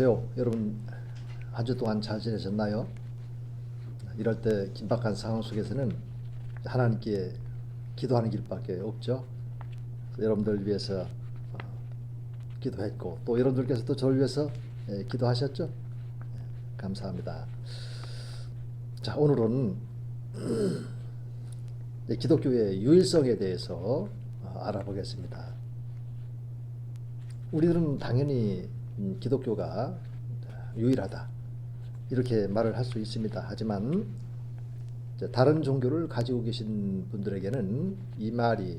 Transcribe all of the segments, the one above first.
안녕하세요. 여러분 한 주 동안 잘 지내셨나요? 이럴 때 긴박한 상황 속에서는 하나님께 기도하는 길밖에 없죠. 여러분들 위해서 어, 기도했고 또 여러분들께서도 저를 위해서 예, 기도하셨죠? 예, 감사합니다. 자 오늘은 예, 기독교의 유일성에 대해서 어, 알아보겠습니다. 우리들은 당연히 음, 기독교가 유일하다 이렇게 말을 할 수 있습니다. 하지만 다른 종교를 가지고 계신 분들에게는 이 말이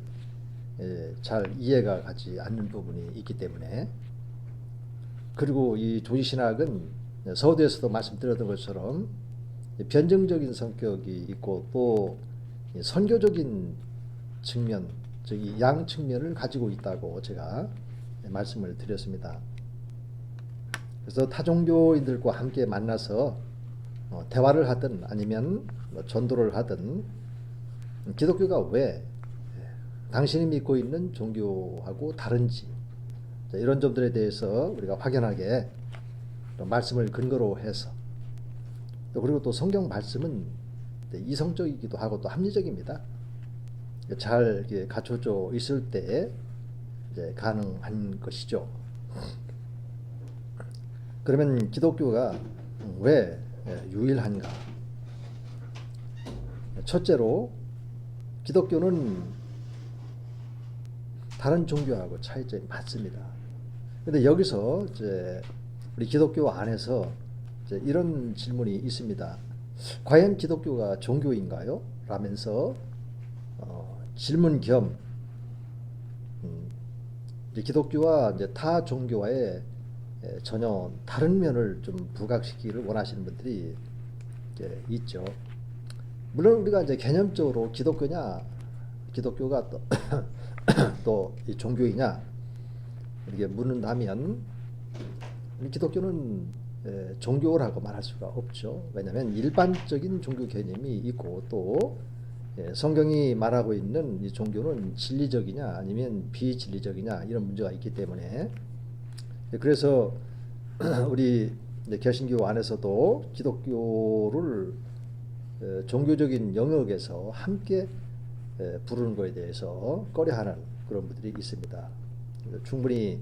예, 잘 이해가 가지 않는 부분이 있기 때문에 그리고 이 조지신학은 서두에서도 말씀드렸던 것처럼 변증적인 성격이 있고 또 선교적인 측면, 즉 양 측면을 가지고 있다고 제가 말씀을 드렸습니다. 그래서 타종교인들과 함께 만나서 어, 대화를 하든 아니면 뭐 전도를 하든 기독교가 왜 당신이 믿고 있는 종교하고 다른지 자, 이런 점들에 대해서 우리가 확연하게 또 말씀을 근거로 해서 또 그리고 또 성경 말씀은 이성적이기도 하고 또 합리적입니다. 잘 갖춰져 있을 때 이제 가능한 것이죠. 그러면 기독교가 왜 유일한가? 첫째로 기독교는 다른 종교하고 차이점이 많습니다. 근데 여기서 이제 우리 기독교 안에서 이런 질문이 있습니다. 과연 기독교가 종교인가요? 라면서 어, 질문 겸 음, 기독교와 이제 타 종교와의 에, 전혀 다른 면을 좀 부각시키기를 원하시는 분들이 있죠. 물론 우리가 이제 개념적으로 기독교냐, 기독교가 또, 또이 종교이냐, 이렇게 묻는다면, 기독교는 에, 종교라고 말할 수가 없죠. 왜냐하면 일반적인 종교 개념이 있고 또 예, 성경이 말하고 있는 이 종교는 진리적이냐 아니면 비진리적이냐 이런 문제가 있기 때문에 예, 그래서 우리 개신교 안에서도 기독교를 에, 종교적인 영역에서 함께 에, 부르는 것에 대해서 꺼려하는 그런 분들이 있습니다. 충분히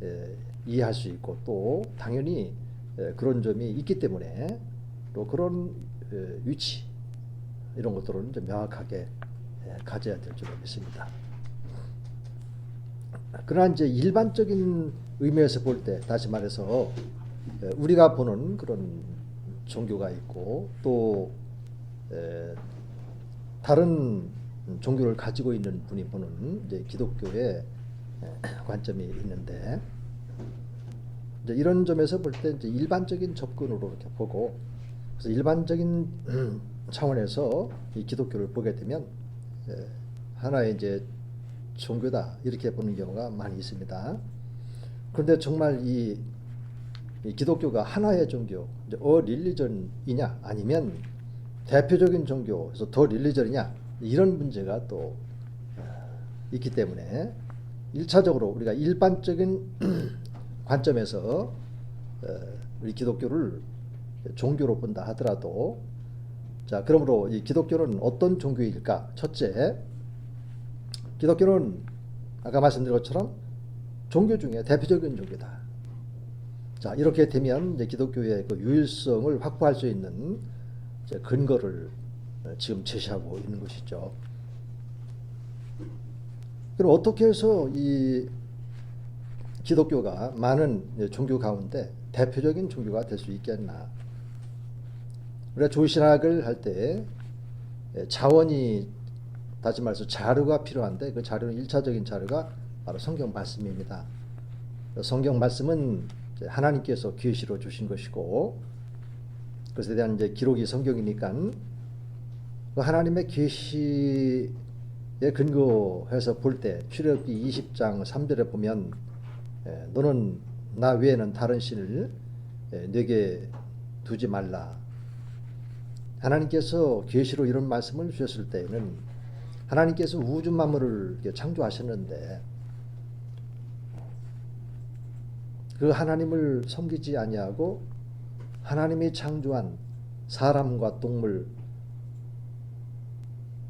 에, 이해할 수 있고 또 당연히 에, 그런 점이 있기 때문에 또 그런 에, 위치 이런 것들은 좀 명확하게 에, 가져야 될줄 믿습니다. 그러나 이제 일반적인 의미에서 볼 때 다시 말해서 에, 우리가 보는 그런 종교가 있고 또 에, 다른 종교를 가지고 있는 분이 보는 이제 기독교의 에, 관점이 있는데 이런 점에서 볼 때 일반적인 접근으로 이렇게 보고 그래서 일반적인 음, 차원에서 이 기독교를 보게 되면 에, 하나의 이제 종교다 이렇게 보는 경우가 많이 있습니다. 그런데 정말 이, 이 기독교가 하나의 종교, 어 릴리전이냐 아니면 대표적인 종교, 그래서 더 릴리전이냐 이런 문제가 또 어, 있기 때문에 일차적으로 우리가 일반적인 관점에서 어, 우리 기독교를 종교로 본다 하더라도 자 그러므로 이 기독교는 어떤 종교일까? 첫째, 기독교는 아까 말씀드린 것처럼 종교 중에 대표적인 종교다. 자 이렇게 되면 이제 기독교의 그 유일성을 확보할 수 있는 근거를 어, 지금 제시하고 있는 것이죠. 그럼 어떻게 해서 이 기독교가 많은 종교 가운데 대표적인 종교가 될 수 있겠나? 우리가 조신학을 할 때 자원이 다시 말해서 자료가 필요한데 그 자료는 일차적인 자료가 바로 성경 말씀입니다. 성경 말씀은 하나님께서 계시로 주신 것이고 그것에 대한 이제 기록이 성경이니까 그 하나님의 계시에 근거해서 볼 때 출애굽기 20장 3절에 보면 에, 너는 나 외에는 다른 신을 에, 내게 두지 말라. 하나님께서 계시로 이런 말씀을 주셨을 때에는 하나님께서 우주 만물을 창조하셨는데 그 하나님을 섬기지 아니하고 하나님이 창조한 사람과 동물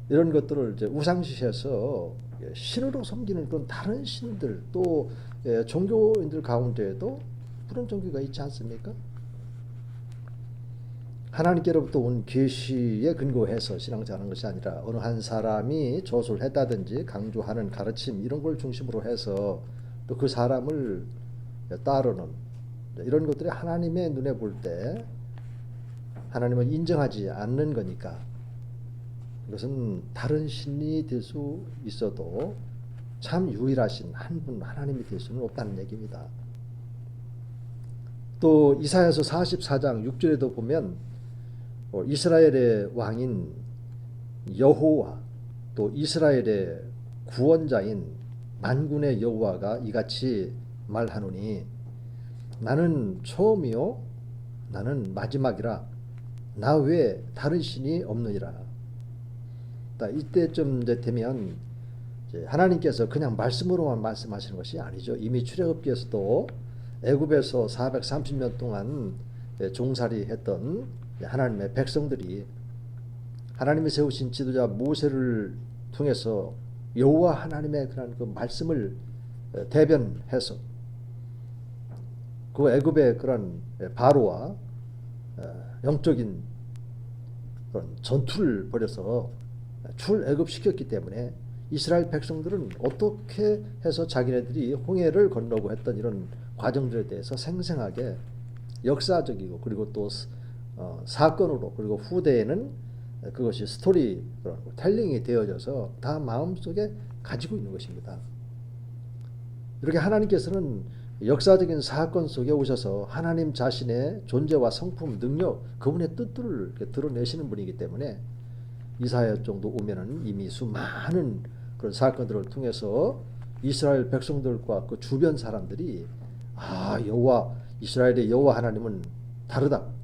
이런 것들을 이제 우상시해서 신으로 섬기는 그런 다른 신들 또 예, 종교인들 가운데에도 그런 종교가 있지 않습니까? 하나님께로부터 온 계시에 근거해서 신앙생활하는 것이 아니라 어느 한 사람이 조술했다든지 강조하는 가르침 이런 걸 중심으로 해서 또 그 사람을 따르는 이런 것들이 하나님의 눈에 볼 때 하나님을 인정하지 않는 거니까 이것은 다른 신이 될 수 있어도 참 유일하신 한 분 하나님이 될 수는 없다는 얘기입니다. 또 이사야서 44장 6절에도 보면 어, 이스라엘의 왕인 여호와 또 이스라엘의 구원자인 만군의 여호와가 이같이 말하노니 나는 처음이요 나는 마지막이라 나 외에 다른 신이 없느니라. 자, 이때쯤 되면 하나님께서 그냥 말씀으로만 말씀하시는 것이 아니죠. 이미 출애굽기에서도 애굽에서 430년 동안 예, 종살이 했던 하나님의 백성들이 하나님이 세우신 지도자 모세를 통해서 여호와 하나님의 그런 그 말씀을 어, 대변해서 그 애굽의 그런 바로와 어, 영적인 그런 전투를 벌여서 출애굽 시켰기 때문에 이스라엘 백성들은 어떻게 해서 자기네들이 홍해를 건너고 했던 이런 과정들에 대해서 생생하게 역사적이고 그리고 또 어, 사건으로 그리고 후대에는 그것이 스토리 텔링이 되어져서 다 마음속에 가지고 있는 것입니다. 이렇게 하나님께서는 역사적인 사건 속에 오셔서 하나님 자신의 존재와 성품, 능력, 그분의 뜻들을 드러내시는 분이기 때문에 이사야 정도 오면은 이미 수많은 그런 사건들을 통해서 이스라엘 백성들과 그 주변 사람들이 아 여호와 이스라엘의 여호와 하나님은 다르다.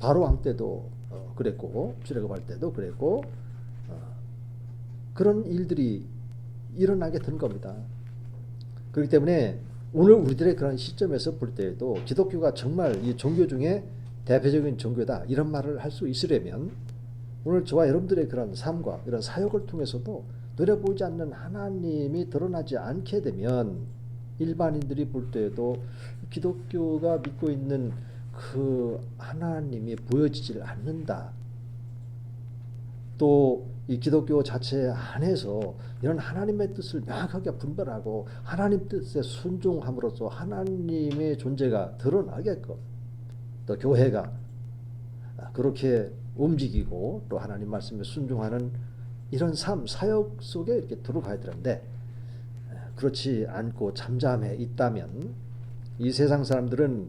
바로 왕 때도 어, 그랬고 출애굽할 때도 그랬고 어, 그런 일들이 일어나게 된 겁니다. 그렇기 때문에 오늘 우리들의 그런 시점에서 볼 때에도 기독교가 정말 이 종교 중에 대표적인 종교다 이런 말을 할 수 있으려면 오늘 저와 여러분들의 그런 삶과 이런 사역을 통해서도 눈에 보이지 않는 하나님이 드러나지 않게 되면 일반인들이 볼 때에도 기독교가 믿고 있는 그 하나님이 보여지질 않는다. 또 이 기독교 자체 안에서 이런 하나님의 뜻을 명확하게 분별하고 하나님 뜻에 순종함으로써 하나님의 존재가 드러나게끔 또 교회가 그렇게 움직이고 또 하나님 말씀에 순종하는 이런 삶 사역 속에 이렇게 들어가야 되는데 그렇지 않고 잠잠해 있다면 이 세상 사람들은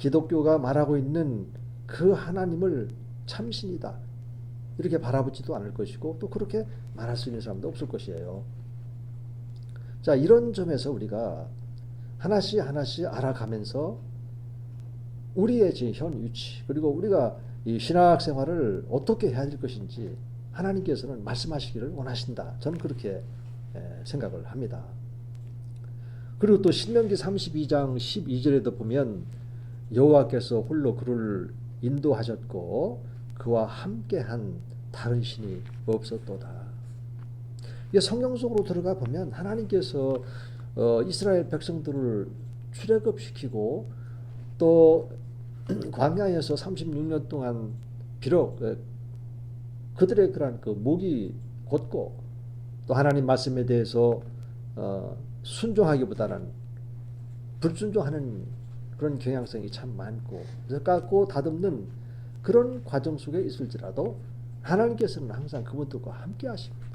기독교가 말하고 있는 그 하나님을 참신이다 이렇게 바라보지도 않을 것이고 또 그렇게 말할 수 있는 사람도 없을 것이에요. 자 이런 점에서 우리가 하나씩 하나씩 알아가면서 우리의 현 위치 그리고 우리가 이 신학 생활을 어떻게 해야 될 것인지 하나님께서는 말씀하시기를 원하신다. 저는 그렇게 생각을 합니다. 그리고 또 신명기 32장 12절에도 보면 여호와께서 홀로 그를 인도하셨고 그와 함께한 다른 신이 없었도다. 이 성경 속으로 들어가 보면 하나님께서 어, 이스라엘 백성들을 출애굽시키고 또 광야에서 36년 동안 비록 그들의 그러한 그 목이 곧고 또 하나님 말씀에 대해서 어, 순종하기보다는 불순종하는 그런 경향성이 참 많고 그래서 깎고 다듬는 그런 과정 속에 있을지라도 하나님께서는 항상 그분들과 함께 하십니다.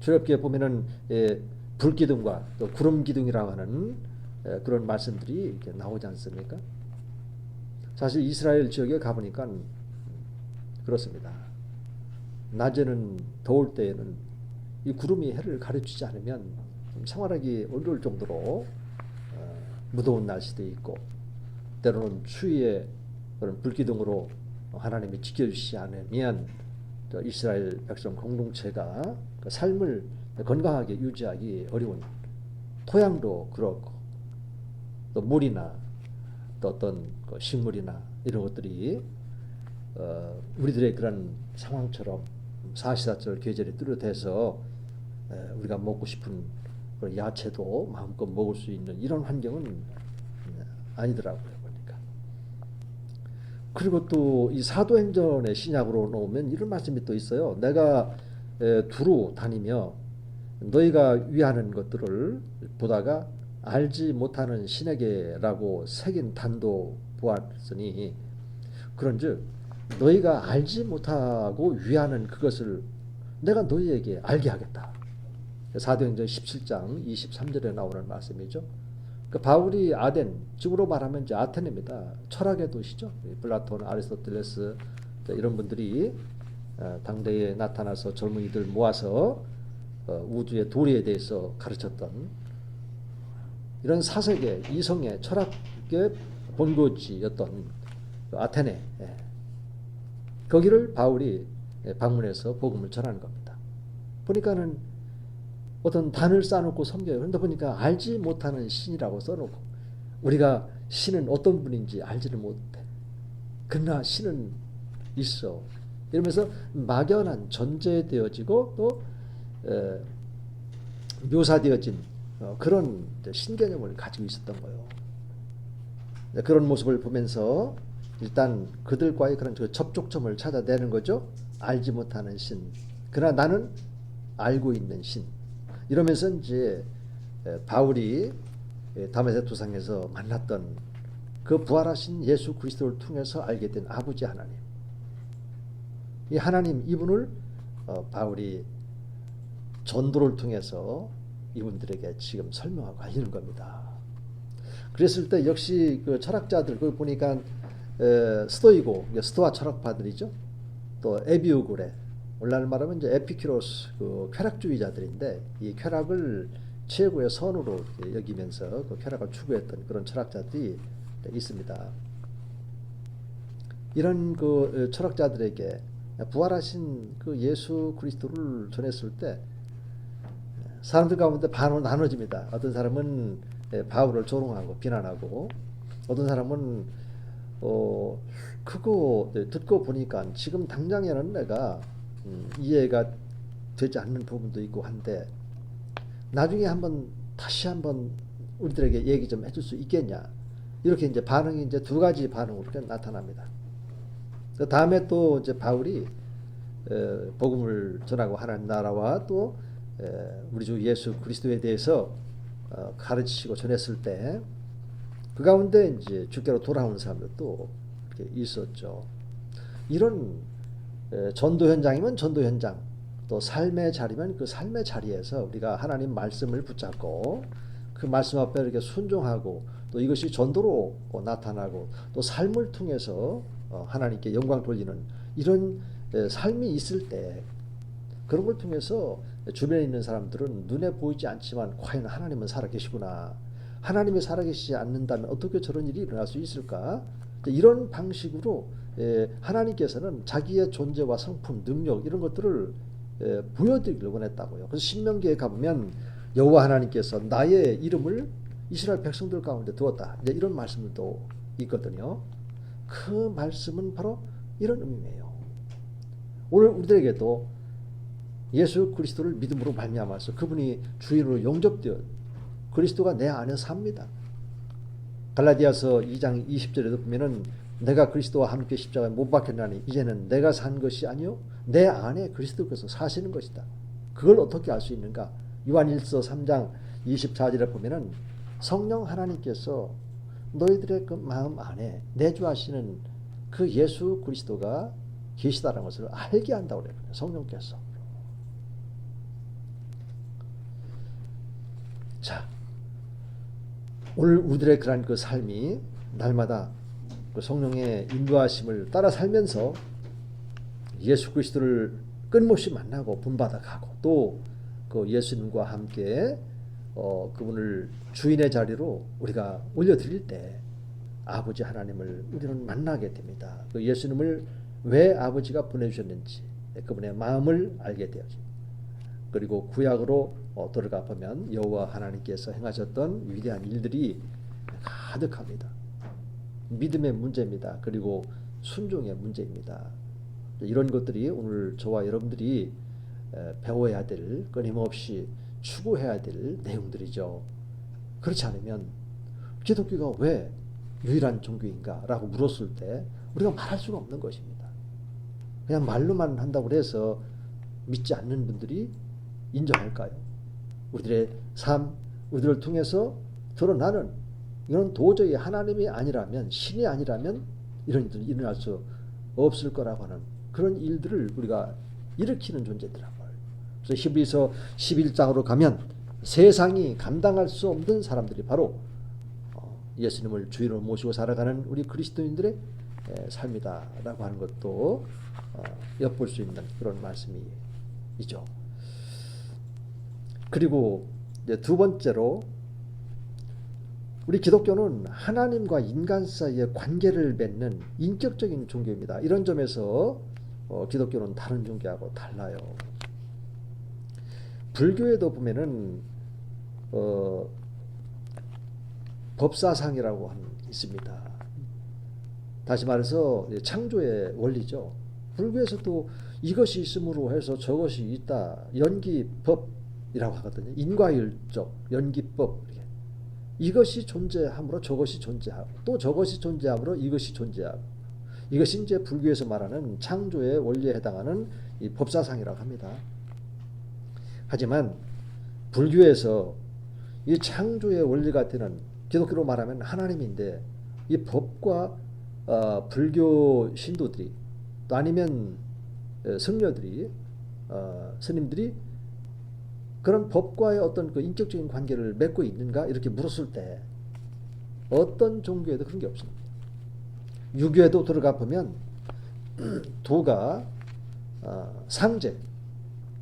출애굽기에 보면은 예, 불기둥과 또 구름 기둥이라고 하는 예, 그런 말씀들이 이렇게 나오지 않습니까? 사실 이스라엘 지역에 가보니까 그렇습니다. 낮에는 더울 때에는 이 구름이 해를 가려주지 않으면 생활하기 어려울 정도로 어, 무더운 날씨도 있고 때로는 추위에 그런 불기둥으로 하나님이 지켜주시지 않으면 이스라엘 백성 공동체가 그 삶을 건강하게 유지하기 어려운 토양도 그렇고 또 물이나 또 어떤 그 식물이나 이런 것들이 어, 우리들의 그런 상황처럼 사시사철 계절이 뚜렷해서 에, 우리가 먹고 싶은 그런 야채도 마음껏 먹을 수 있는 이런 환경은 예, 아니더라고요 보니까. 그리고 또 이 사도행전의 신약으로 놓으면 이런 말씀이 또 있어요. 내가 에, 두루 다니며 너희가 위하는 것들을 보다가 알지 못하는 신에게라고 새긴 단도 보았으니 그런즉 너희가 알지 못하고 위하는 그것을 내가 너희에게 알게 하겠다. 사도행전 17장 23절에 나오는 말씀이죠. 그 바울이 아덴, 지금으로 말하면 이제 아테네입니다. 철학의 도시죠. 플라톤, 아리스토텔레스 이런 분들이 어, 당대에 나타나서 젊은이들 모아서 어, 우주의 도리에 대해서 가르쳤던 이런 사색의 이성의 철학의 본거지였던 그 아테네 예. 거기를 바울이 예, 방문해서 복음을 전하는 겁니다. 보니까는 어떤 단을 쌓아놓고 섬겨요. 그런데 보니까 알지 못하는 신이라고 써놓고 우리가 신은 어떤 분인지 알지를 못해. 그러나 신은 있어. 이러면서 막연한 전제되어지고 또 에, 묘사되어진 어, 그런 신개념을 가지고 있었던 거예요. 네, 그런 모습을 보면서 일단 그들과의 그런 그 접촉점을 찾아내는 거죠. 알지 못하는 신. 그러나 나는 알고 있는 신. 이러면서 이제 에, 바울이 에, 다메섹 도상에서 만났던 그 부활하신 예수 그리스도를 통해서 알게 된 아버지 하나님. 이 하나님 이분을 어, 바울이 전도를 통해서 이분들에게 지금 설명하고 알리는 겁니다. 그랬을 때 역시 그 철학자들 그 보니까 에, 스토이고 스토아 철학파들이죠. 또 에비우고레 오늘날 말하면 이제 에피큐로스 그 쾌락주의자들인데 이 쾌락을 최고의 선으로 여기면서 그 쾌락을 추구했던 그런 철학자들이 있습니다. 이런 그 철학자들에게 부활하신 그 예수 그리스도를 전했을 때 사람들 가운데 반으로 나눠집니다. 어떤 사람은 예, 바울을 조롱하고 비난하고 어떤 사람은 어 그거 듣고 보니까 지금 당장에는 내가 음, 이해가 되지 않는 부분도 있고 한데 나중에 한번 다시 한번 우리들에게 얘기 좀 해줄 수 있겠냐 이렇게 이제 반응이 이제 두 가지 반응으로 나타납니다. 그 다음에 또 이제 바울이 에, 복음을 전하고 하나님 나라와 또 에, 우리 주 예수 그리스도에 대해서 어, 가르치시고 전했을 때 그 가운데 이제 주께로 돌아오는 사람들도 있었죠. 이런 에, 전도 현장이면 전도 현장, 또 삶의 자리면 그 삶의 자리에서 우리가 하나님 말씀을 붙잡고 그 말씀 앞에 이렇게 순종하고 또 이것이 전도로 어, 나타나고 또 삶을 통해서 어, 하나님께 영광 돌리는 이런 에, 삶이 있을 때 그런 걸 통해서 주변에 있는 사람들은 눈에 보이지 않지만 과연 하나님은 살아계시구나. 하나님이 살아계시지 않는다면 어떻게 저런 일이 일어날 수 있을까? 이런 방식으로 에, 하나님께서는 자기의 존재와 성품, 능력 이런 것들을 에, 보여드리기를 원했다고요. 그래서 신명기에 가보면 여호와 하나님께서 나의 이름을 이스라엘 백성들 가운데 두었다. 이제 이런 말씀도 있거든요. 그 말씀은 바로 이런 의미예요. 오늘 우리들에게도 예수 그리스도를 믿음으로 말미암아서 그분이 주인으로 영접되어 그리스도가 내 안에 삽니다. 갈라디아서 2장 20절에도 보면은 내가 그리스도와 함께 십자가에 못 박혔나니 이제는 내가 산 것이 아니요 내 안에 그리스도께서 사시는 것이다. 그걸 어떻게 알 수 있는가? 요한일서 3장 24절에 보면은 성령 하나님께서 너희들의 그 마음 안에 내주하시는 그 예수 그리스도가 계시다는 것을 알게 한다고 그래요. 성령께서. 자, 오늘 우리들의 그러한 그 삶이 날마다 그 성령의 인도하심을 따라 살면서 예수 그리스도를 끊임없이 만나고 본받아 가고 또 그 예수님과 함께 어, 그분을 주인의 자리로 우리가 올려드릴 때 아버지 하나님을 우리는 만나게 됩니다. 그 예수님을 왜 아버지가 보내주셨는지 그분의 마음을 알게 되어집니다. 그리고 구약으로 어, 들어가 보면 여호와 하나님께서 행하셨던 위대한 일들이 가득합니다. 믿음의 문제입니다. 그리고 순종의 문제입니다. 이런 것들이 오늘 저와 여러분들이 에, 배워야 될 끊임없이 추구해야 될 내용들이죠. 그렇지 않으면 기독교가 왜 유일한 종교인가라고 물었을 때 우리가 말할 수가 없는 것입니다. 그냥 말로만 한다고 해서 믿지 않는 분들이 인정할까요? 우리들의 삶, 우리들을 통해서 드러나는 이건 도저히 하나님이 아니라면 신이 아니라면 이런 일들이 일어날 수 없을 거라고 하는 그런 일들을 우리가 일으키는 존재더라고요. 그래서 히브리서 11장으로 가면 세상이 감당할 수 없는 사람들이 바로 어, 예수님을 주인으로 모시고 살아가는 우리 그리스도인들의 에, 삶이다라고 하는 것도 어, 엿볼 수 있는 그런 말씀이죠. 그리고 이제 두 번째로 우리 기독교는 하나님과 인간 사이의 관계를 맺는 인격적인 종교입니다. 이런 점에서 어, 기독교는 다른 종교하고 달라요. 불교에도 보면은 어, 법사상이라고 하는 게 있습니다. 다시 말해서 창조의 원리죠. 불교에서도 이것이 있음으로 해서 저것이 있다. 연기 법 이라고 하거든요. 인과율적 연기법. 이것이 존재함으로 저것이 존재하고 또 저것이 존재함으로 이것이 존재하고 이것이 이제 불교에서 말하는 창조의 원리에 해당하는 이 법사상이라고 합니다. 하지만 불교에서 이 창조의 원리가 되는 기독교로 말하면 하나님인데 이 법과 어, 불교 신도들이 또 아니면 어, 성녀들이 어, 스님들이 그런 법과의 어떤 그 인격적인 관계를 맺고 있는가 이렇게 물었을 때 어떤 종교에도 그런 게 없습니다. 유교에도 들어가 보면 도가 어, 상제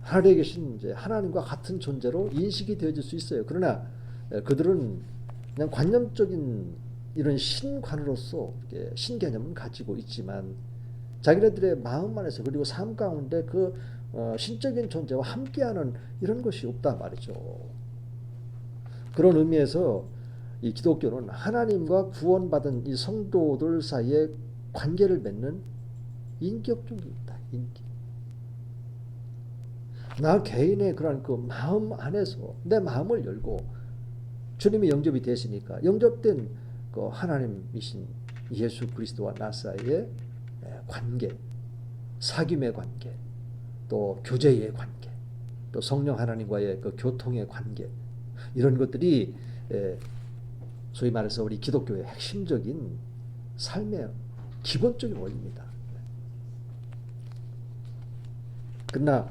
하늘에 계신 이제 하나님과 같은 존재로 인식이 되어질 수 있어요. 그러나 에, 그들은 그냥 관념적인 이런 신관으로서 신개념은 가지고 있지만 자기네들의 마음 안에서 그리고 삶 가운데 그 어, 신적인 존재와 함께하는 이런 것이 없다 말이죠. 그런 의미에서 이 기독교는 하나님과 구원받은 이 성도들 사이에 관계를 맺는 인격 종교입니다. 인격. 나 개인의 그런 그 마음 안에서 내 마음을 열고 주님이 영접이 되시니까 영접된 그 하나님이신 예수 그리스도와 나 사이의 관계, 사귐의 관계, 또 교제의 관계, 또 성령 하나님과의 그 교통의 관계 이런 것들이 소위 말해서 우리 기독교의 핵심적인 삶의 기본적인 원리입니다. 그러나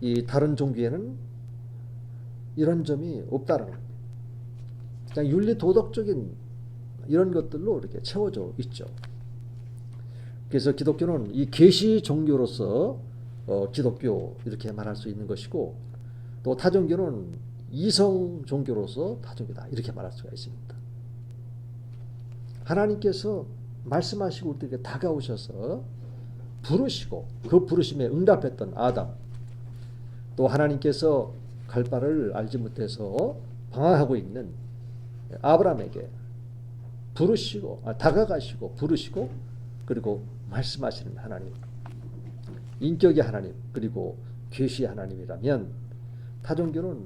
이 다른 종교에는 이런 점이 없다는 겁니다. 그냥 윤리 도덕적인 이런 것들로 이렇게 채워져 있죠. 그래서 기독교는 이 계시 종교로서 어, 기독교 이렇게 말할 수 있는 것이고 또 타종교는 이성 종교로서 타종교다 이렇게 말할 수가 있습니다. 하나님께서 말씀하시고 우리에게 다가오셔서 부르시고 그 부르심에 응답했던 아담 또 하나님께서 갈 바를 알지 못해서 방황하고 있는 아브라함에게 부르시고 아, 다가가시고 부르시고 그리고 말씀하시는 하나님 인격의 하나님 그리고 계시의 하나님이라면 타종교는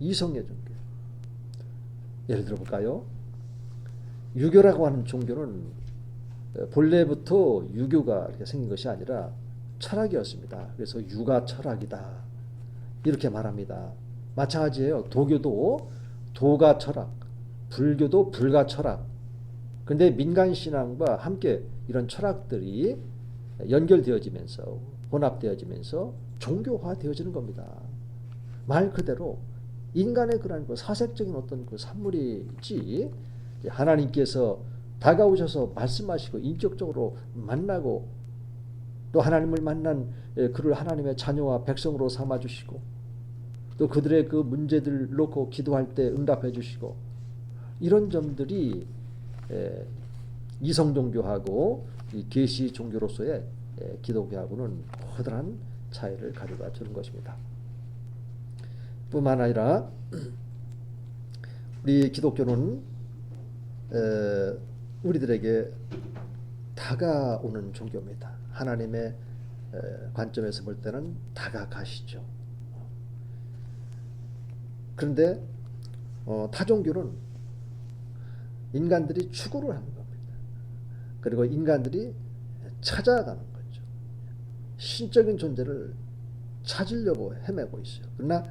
이성의 종교 예를 들어 볼까요? 유교라고 하는 종교는 본래부터 유교가 이렇게 생긴 것이 아니라 철학이었습니다. 그래서 유가 철학이다. 이렇게 말합니다. 마찬가지예요. 도교도 도가 철학, 불교도 불가 철학. 근데 민간 신앙과 함께 이런 철학들이 연결되어지면서 혼합되어지면서 종교화되어지는 겁니다. 말 그대로 인간의 그런 그 사색적인 어떤 그 산물이지 하나님께서 다가오셔서 말씀하시고 인격적으로 만나고 또 하나님을 만난 예, 그를 하나님의 자녀와 백성으로 삼아 주시고 또 그들의 그 문제들 놓고 기도할 때 응답해 주시고 이런 점들이 예, 이성 종교하고 이 계시 종교로서의 예, 기독교하고는 커다란 차이를 가져다 주는 것입니다. 뿐만 아니라 우리 기독교는 에, 우리들에게 다가오는 종교입니다. 하나님의 에, 관점에서 볼 때는 다가가시죠. 그런데 어, 타종교는 인간들이 추구를 겁니다. 그리고 인간들이 찾아가는 거죠. 신적인 존재를 찾으려고 헤매고 있어요. 그러나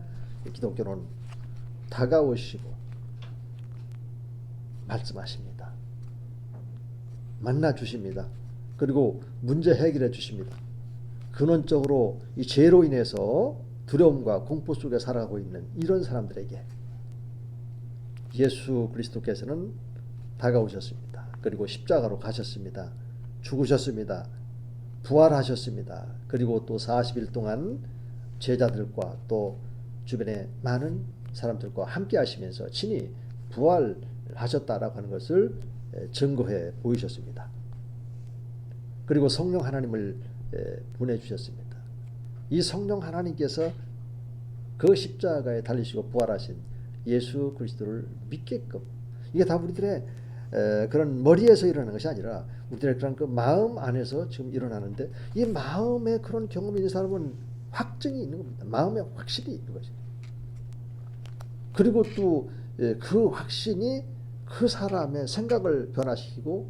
기독교는 다가오시고 말씀하십니다. 만나 주십니다. 그리고 문제 해결해 주십니다. 근원적으로 이 죄로 인해서 두려움과 공포 속에 살아가고 있는 이런 사람들에게 예수 그리스도께서는 다가오셨습니다. 그리고 십자가로 가셨습니다. 죽으셨습니다. 부활하셨습니다. 그리고 또 40일 동안 제자들과 또 주변의 많은 사람들과 함께 하시면서 친히 부활하셨다라고 하는 것을 증거해 보이셨습니다. 그리고 성령 하나님을 보내주셨습니다. 이 성령 하나님께서 그 십자가에 달리시고 부활하신 예수 그리스도를 믿게끔 이게 다 우리들의 그런 머리에서 일어나는 것이 아니라 우리들의 그런 그 마음 안에서 지금 일어나는데 이 마음에 그런 경험이 있는 사람은 확증이 있는 겁니다. 마음에 확실히 있는 것이. 그리고 또 그 확신이 그 사람의 생각을 변화시키고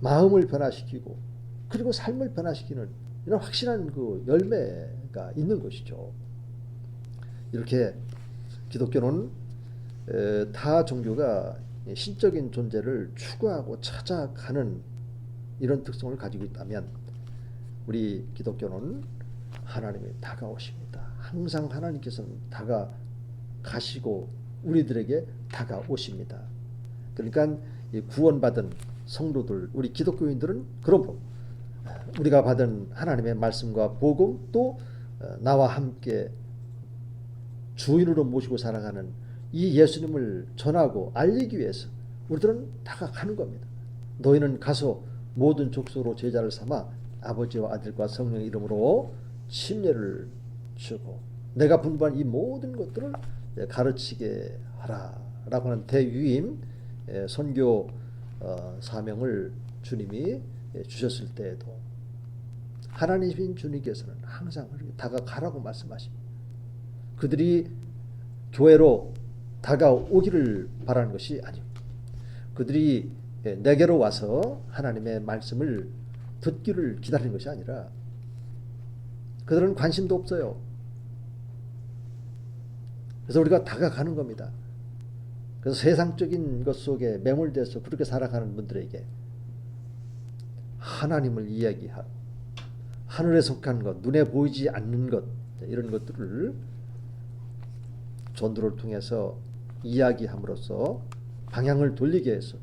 마음을 변화시키고 그리고 삶을 변화시키는 이런 확실한 그 열매가 있는 것이죠. 이렇게 기독교는 타 종교가 신적인 존재를 추구하고 찾아가는 이런 특성을 가지고 있다면 우리 기독교는 하나님이 다가오십니다. 항상 하나님께서는 다가가시고 우리들에게 다가오십니다. 그러니까 구원받은 성도들, 우리 기독교인들은 그럼 우리가 받은 하나님의 말씀과 복음 또 어, 나와 함께 주인으로 모시고 살아가는 이 예수님을 전하고 알리기 위해서 우리들은 다가가는 겁니다. 너희는 가서 모든 족속으로 제자를 삼아 아버지와 아들과 성령 이름으로 침례를 주고 내가 분부한 이 모든 것들을 가르치게 하라라고 하는 대유임 선교 어, 사명을 주님이 주셨을 때에도 하나님인 주님께서는 항상 다가가라고 말씀하십니다. 그들이 교회로 다가오기를 바라는 것이 아닙니다. 그들이 내게로 와서 하나님의 말씀을 듣기를 기다리는 것이 아니라 그들은 관심도 없어요. 그래서 우리가 다가가는 겁니다. 그래서 세상적인 것 속에 매몰돼서 그렇게 살아가는 분들에게 하나님을 이야기하고 하늘에 속한 것, 눈에 보이지 않는 것 이런 것들을 전도를 통해서 이야기함으로써 방향을 돌리게 해서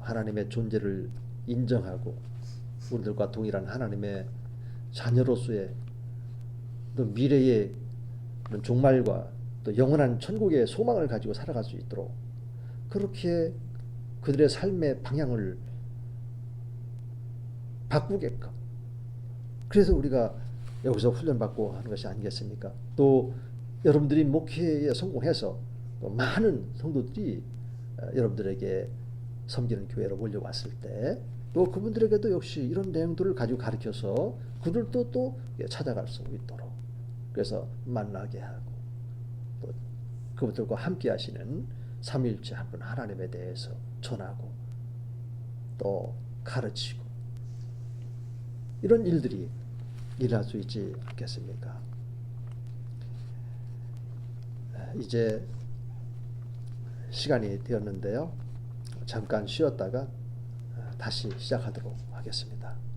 하나님의 존재를 인정하고 우리들과 동일한 하나님의 자녀로서의 또 미래의 종말과 또 영원한 천국의 소망을 가지고 살아갈 수 있도록 그렇게 그들의 삶의 방향을 바꾸게끔 그래서 우리가 여기서 훈련받고 하는 것이 아니겠습니까? 또 여러분들이 목회에 성공해서 또 많은 성도들이 어, 여러분들에게 섬기는 교회로 몰려왔을 때 또 그분들에게도 역시 이런 내용들을 가지고 가르쳐서 그들도 또 찾아갈 수 있도록 그래서 만나게 하고 또 그분들과 함께 하시는 삼일째 한분 하나님에 대해서 전하고 또 가르치고 이런 일들이 일할 수 있지 않겠습니까? 이제 시간이 되었는데요. 잠깐 쉬었다가 다시 시작하도록 하겠습니다.